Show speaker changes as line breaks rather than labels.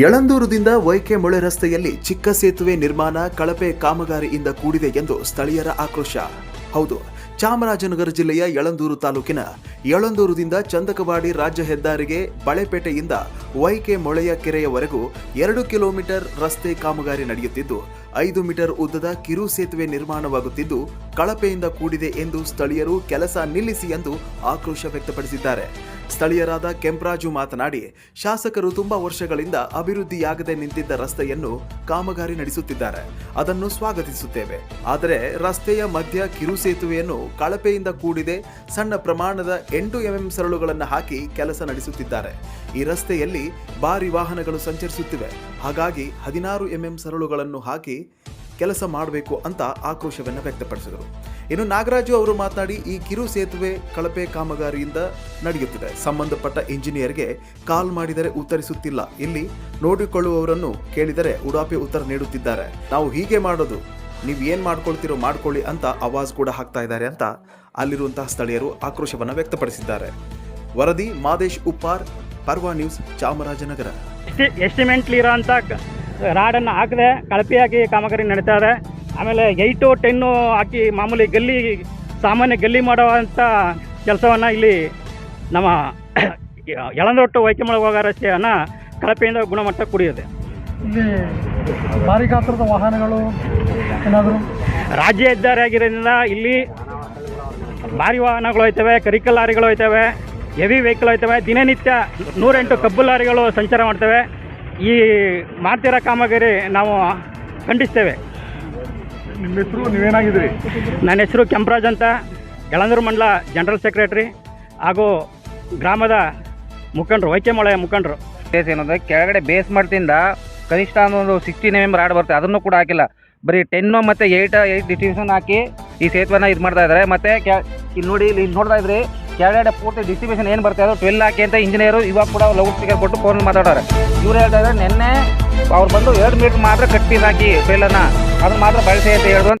ಯಳಂದೂರುದಿಂದ YK ಮೊಳೆ ರಸ್ತೆಯಲ್ಲಿ ಚಿಕ್ಕ ಸೇತುವೆ ನಿರ್ಮಾಣ ಕಳಪೆ ಕಾಮಗಾರಿಯಿಂದ ಕೂಡಿದೆ ಎಂದು ಸ್ಥಳೀಯರ ಆಕ್ರೋಶ. ಹೌದು, ಚಾಮರಾಜನಗರ ಜಿಲ್ಲೆಯ ಯಳಂದೂರು ತಾಲೂಕಿನ ಯಳಂದೂರುದಿಂದ ಚಂದಕವಾಡಿ ರಾಜ್ಯ ಹೆದ್ದಾರಿಗೆ ಬಳೆಪೇಟೆಯಿಂದ ವೈಕೆ ಮೊಳೆಯ ಕೆರೆಯವರೆಗೂ ಎರಡು ಕಿಲೋಮೀಟರ್ ರಸ್ತೆ ಕಾಮಗಾರಿ ನಡೆಯುತ್ತಿದ್ದು, ಐದು ಮೀಟರ್ ಉದ್ದದ ಕಿರು ಸೇತುವೆ ನಿರ್ಮಾಣವಾಗುತ್ತಿದ್ದು, ಕಳಪೆಯಿಂದ ಕೂಡಿದೆ ಎಂದು ಸ್ಥಳೀಯರು ಕೆಲಸ ನಿಲ್ಲಿಸಿ ಎಂದು ಆಕ್ರೋಶ ವ್ಯಕ್ತಪಡಿಸಿದ್ದಾರೆ. ಸ್ಥಳೀಯರಾದ ಕೆಂಪರಾಜು ಮಾತನಾಡಿ, ಶಾಸಕರು ತುಂಬಾ ವರ್ಷಗಳಿಂದ ಅಭಿವೃದ್ಧಿಯಾಗದೆ ನಿಂತಿದ್ದ ರಸ್ತೆಯನ್ನು ಕಾಮಗಾರಿ ನಡೆಸುತ್ತಿದ್ದಾರೆ. ಅದನ್ನು ಸ್ವಾಗತಿಸುತ್ತೇವೆ. ಆದರೆ ರಸ್ತೆಯ ಮಧ್ಯ ಕಿರು ಸೇತುವೆಯನ್ನು ಕಳಪೆಯಿಂದ ಕೂಡಿದೆ, ಸಣ್ಣ ಪ್ರಮಾಣದ ಎಂಟು ಎಂಎಂ ಸರಳುಗಳನ್ನು ಹಾಕಿ ಕೆಲಸ ನಡೆಸುತ್ತಿದ್ದಾರೆ. ಈ ರಸ್ತೆಯಲ್ಲಿ ಭಾರಿ ವಾಹನಗಳು ಸಂಚರಿಸುತ್ತಿವೆ. ಹಾಗಾಗಿ ಹದಿನಾರು ಎಂಎಂ ಸರಳುಗಳನ್ನು ಹಾಕಿ ಕೆಲಸ ಮಾಡಬೇಕು ಅಂತ ಆಕ್ರೋಶವನ್ನು ವ್ಯಕ್ತಪಡಿಸಿದರು. ಇನ್ನು ನಾಗರಾಜು ಅವರು ಮಾತನಾಡಿ, ಈ ಕಿರು ಸೇತುವೆ ಕಳಪೆ ಕಾಮಗಾರಿಯಿಂದ ನಡೆಯುತ್ತಿದೆ. ಸಂಬಂಧಪಟ್ಟ ಇಂಜಿನಿಯರ್ಗೆ ಕಾಲ್ ಮಾಡಿದರೆ ಉತ್ತರಿಸುತ್ತಿಲ್ಲ. ಇಲ್ಲಿ ನೋಡಿಕೊಳ್ಳುವವರನ್ನು ಕೇಳಿದರೆ ಉಡಾಪಿ ಉತ್ತರ ನೀಡುತ್ತಿದ್ದಾರೆ. ನಾವು ಹೀಗೆ ಮಾಡೋದು, ನೀವು ಏನು ಮಾಡ್ಕೊಳ್ತೀರೋ ಮಾಡ್ಕೊಳ್ಳಿ ಅಂತ ಆವಾಜ್ ಕೂಡ ಹಾಕ್ತಾ ಇದ್ದಾರೆ ಅಂತ ಅಲ್ಲಿರುವಂತಹ ಸ್ಥಳೀಯರು ಆಕ್ರೋಶವನ್ನು ವ್ಯಕ್ತಪಡಿಸಿದ್ದಾರೆ. ವರದಿ, ಮಾದೇಶ್ ಉಪ್ಪಾರ್, ಪರ್ವಾ ನ್ಯೂಸ್, ಚಾಮರಾಜನಗರ.
ಎಸ್ಟಿಮೆಂಟ್ ಎಸ್ಟಿಮೆಂಟ್ಲಿ ಇರೋಂಥ ರಾಡನ್ನು ಹಾಕದೆ ಕಳಪೆಯಾಗಿ ಕಾಮಗಾರಿ ನಡೀತಾ ಇದೆ. ಆಮೇಲೆ ಏಯ್ಟು ಟೆನ್ನು ಹಾಕಿ ಮಾಮೂಲಿ ಗಲ್ಲಿ ಸಾಮಾನ್ಯ ಗಲ್ಲಿ ಮಾಡುವಂಥ ಕೆಲಸವನ್ನು ಇಲ್ಲಿ ನಮ್ಮ ಎಳಂದೊಟ್ಟು ವೈದ್ಯಮಳ ಹೋಗೋ ರಸ್ತೆಯನ್ನು ಕಳಪೆಯಿಂದ ಗುಣಮಟ್ಟ ಕುಡಿಯುತ್ತೆ
ಇಲ್ಲಿ ಭಾರಿ ಗಾತ್ರದ ವಾಹನಗಳು ಏನಾದರೂ?
ರಾಜ್ಯ ಹೆದ್ದಾರಿ ಆಗಿರೋದ್ರಿಂದ ಇಲ್ಲಿ ಭಾರಿ ವಾಹನಗಳು ಹೋಯ್ತವೆ ಕರಿಕಲ್ ಲಾರಿಗಳು ಹೋಯ್ತವೆ ಹೆವಿ ವೆಹಿಕಲ್ ಹೋಯ್ತವೆ ದಿನನಿತ್ಯ ನೂರೆಂಟು ಕಬ್ಬು ಲಾರಿಗಳು ಸಂಚಾರ ಮಾಡ್ತವೆ. ಈ ಮಾಡ್ತಿರೋ ಕಾಮಗಾರಿ ನಾವು ಖಂಡಿಸ್ತೇವೆ.
ನಿಮ್ಮ ಹೆಸರು ನೀವೇನಾಗಿದ್ದೀರಿ?
ನನ್ನ ಹೆಸರು ಕೆಂಪರಾಜ್ ಅಂತ. ಯಳಂದೂರು ಮಂಡಲ ಜನರಲ್ ಸೆಕ್ರೆಟ್ರಿ ಹಾಗೂ ಗ್ರಾಮದ ಮುಖಂಡರು ವೈಕ್ಯಮಳೆಯ ಮುಖಂಡರು.
ಬೇಸ್ ಏನಂದರೆ ಕೆಳಗಡೆ ಬೇಸ್ ಮಾಡ್ತಿಂದ ಕನಿಷ್ಠ ಅನ್ನೋದು ಸಿಕ್ಸ್ಟೀನ್ ಎಂ ಎಂ ರಾಡ್ ಬರುತ್ತೆ. ಅದನ್ನು ಕೂಡ ಹಾಕಿಲ್ಲ. ಬರೀ ಟೆನ್ನು ಮತ್ತು ಏಯ್ಟ್ ಏಯ್ಟ್ ಡಿಸ್ಟ್ರಿಬ್ಯೂಷನ್ ಹಾಕಿ ಈ ಸೇತುವೆನ ಇದು ಮಾಡ್ತಾ ಇದ್ದಾರೆ ಮತ್ತೆ ಕ್ಯಾ ಇಲ್ಲಿ ನೋಡಿ, ಇಲ್ಲಿ ನೋಡ್ತಾ ಇದ್ರಿ ಕೆಳಗಡೆ ಪೂರ್ತಿ ಡಿಸ್ಟ್ರಿಬ್ಯೂಷನ್ ಏನು ಬರ್ತಾ ಇದ್ದಾರೆ ಟ್ವೆಲ್ ಹಾಕಿ ಅಂತ ಇಂಜಿನಿಯರು ಇವಾಗ ಕೂಡ ಲೌಡ್ ಸ್ಪೀಕರ್ ಕೊಟ್ಟು ಫೋನ್ ಮಾತಾಡೋರು. ಇವ್ರು ಹೇಳ್ತಾ ಇದ್ದಾರೆ ನಿನ್ನೆ ಅವ್ರು ಬಂದು ಎರಡು ಮೀಟರ್ ಮಾತ್ರ ಕಟ್ಟಿ ಹಾಕಿ ಟ್ವೆಲ್ಲನ್ನು ಅದನ್ನು ಮಾತ್ರ ಬಳಸಿ ಅಂತ ಹೇಳಿದ್ರು.